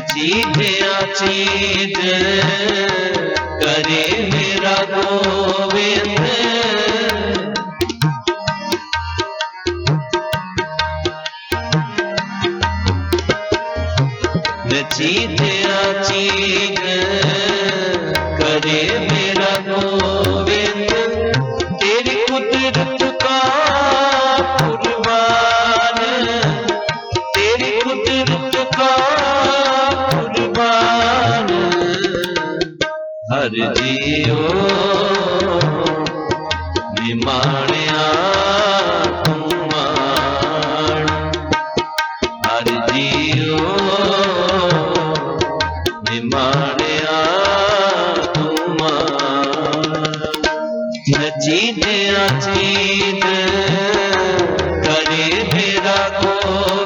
ਚੀਜਿਆ ਚੀਜ ਕਰੇ ਮੇਰਾ ਗੋਵਿੰਦ। ਜੀਓ। ਨਿਮਾਣਿਆ ਤੁਮਾਣ ਹਰ ਜੀਓ। ਨਿਮਾਣਿਆ ਤੁਮਾਣ ਨਚੀ ਦੇ ਅਚੀਤ ਕਰੇ ਮੇਰਾ ਕੋ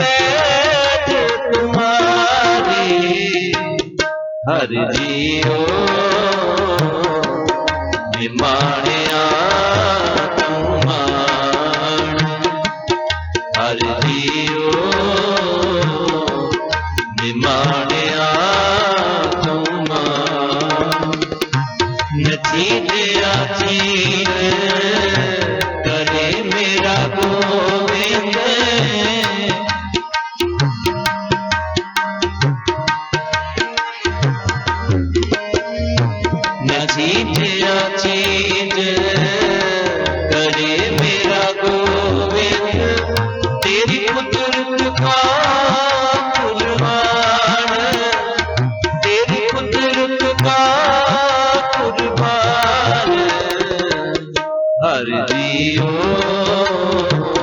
बैठ तुम्हारी हर जियो निमाणे Hari Om.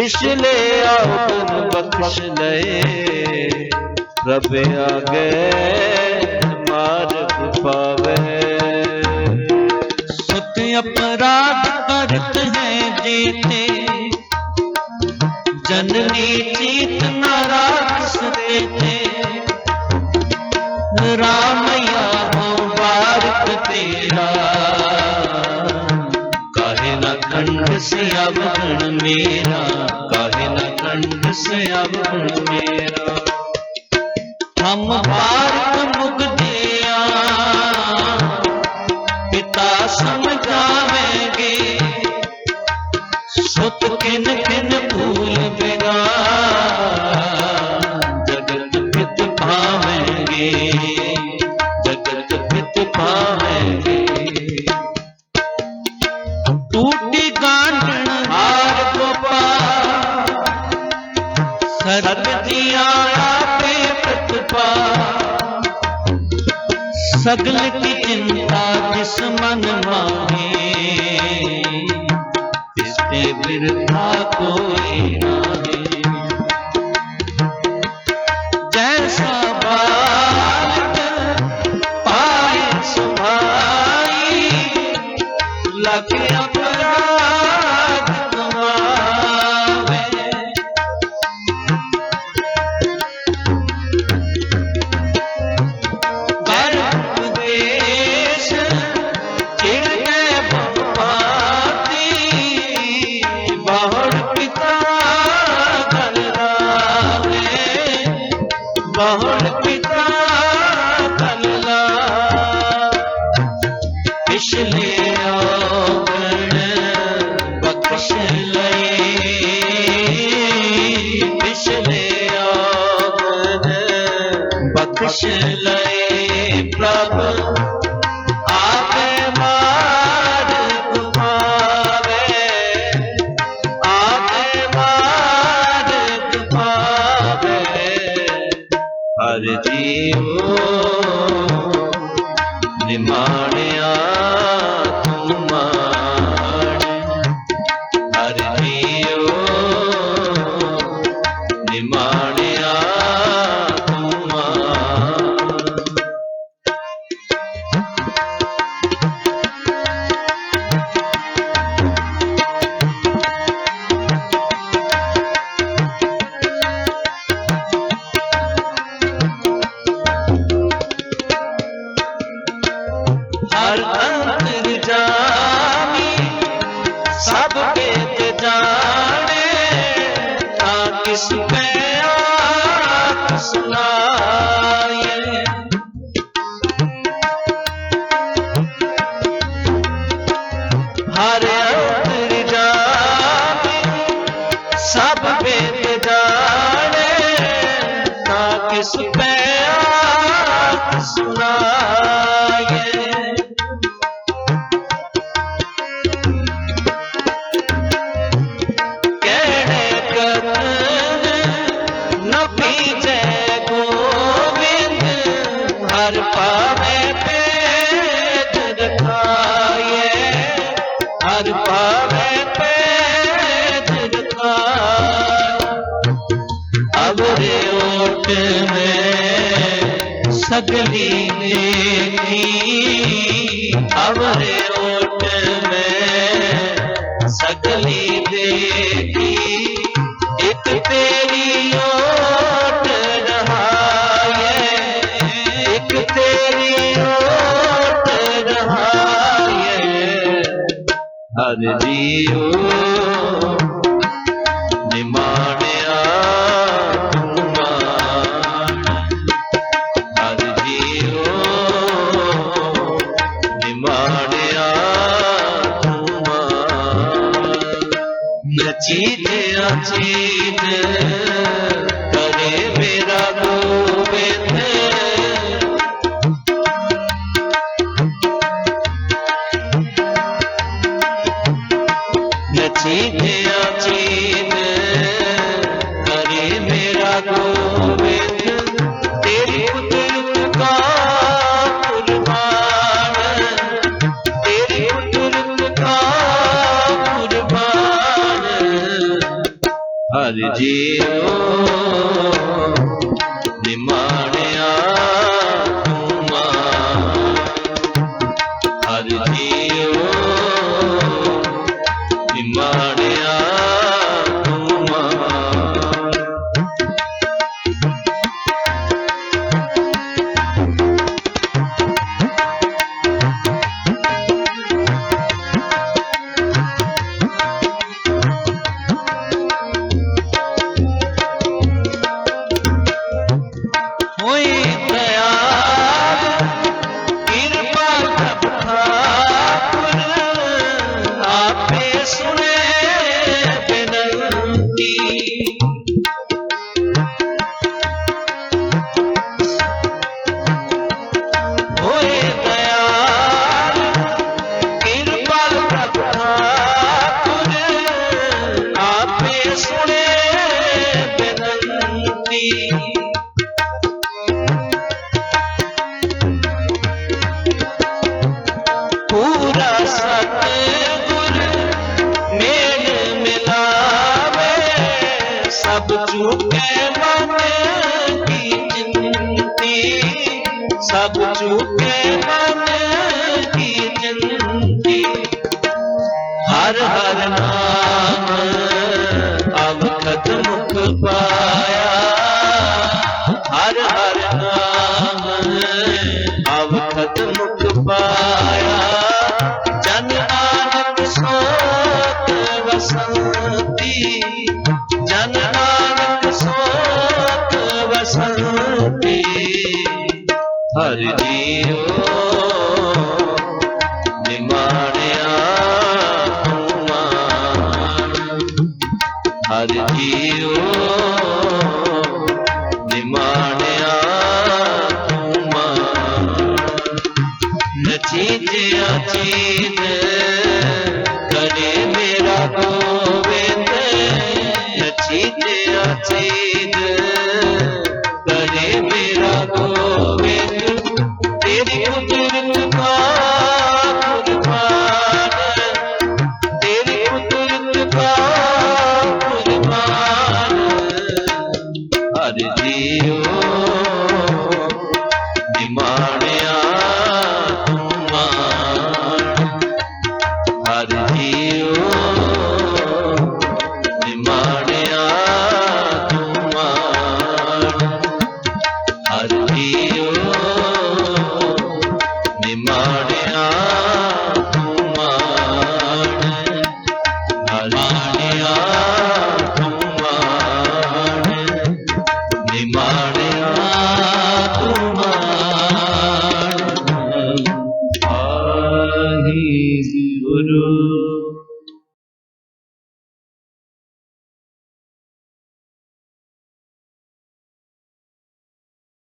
ਪਿਛਲੇ ਆਪਨ ਬਖਸ਼ ਲਏ। ਰੱਬ ਆਗੇ ਮਾਰਗ ਪਾਵੇ। ਸੁਤ ਅਪਰਾਧ ਕਰਤ ਹੈ ਜੀਤੇ। ਜਨਨੀ ਚੀਤ ਨਾਰਾਸ ਦੇ ਤੇ ਰਾਮਈ काहे न खंड से अवगण मेरा काहे न खंड से अवगण मेरा हम भारत मुगदिया पिता समझावेंगे सुत किन किन ਸਰਬ ਜੀਆਂ ਆਪੇ ਪ੍ਰਤਪਾ ਸਗਲ ਕੀ ਚਿੰਤਾ ਜਿਸ ਮਨ ਮਾਹੇ? ਤਿਸ ਤੇ ਬਿਰਥਾ ਕੋਈ ਬਖਸ਼ ਲਿਆ ਗਣ ਬਖਸ਼ ਲਈ ਬਖਸ਼ ਲਿਆ ਗਣ ਬਖਸ਼ ਲਈ ਪ੍ਰਭ ਹਰ ਜੀਉ ਨਿਮਾਣ ਤਾਂ ਕਿਸ ਸੁਨਾਏ ਹਰ ਅੰਤਰ ਜਾਮੀ ਸਭ ਭੇਦ ਜਾਣੇ ਤਾਂ ਕਿਸ ਪੈ ਭਾਵੇਂ ਪੈਰ ਜਗਤਾਰ ਅਬਰੇ ਓਟ ਮੈਂ ਸਗਲੀ ਦੇਖੀ ਅਬਰੇ ਓਟ ਮੈਂ ਸਗਲੀ ਦੇਖੀ ਇੱਕ ਤੇਰੀ ਓ ਹਰ ਜੀਓ ਨਿਮਾਣਿਆ ਤੂੰ ਮਾਣ। ਹਰ ਜੀਓ ਨਿਮਾਣਿਆ ਤੂੰ ਮਾਣ। ਨਚੀਤ ਅਚੀਤ ਹਰ ਹਰ ਜੀਓ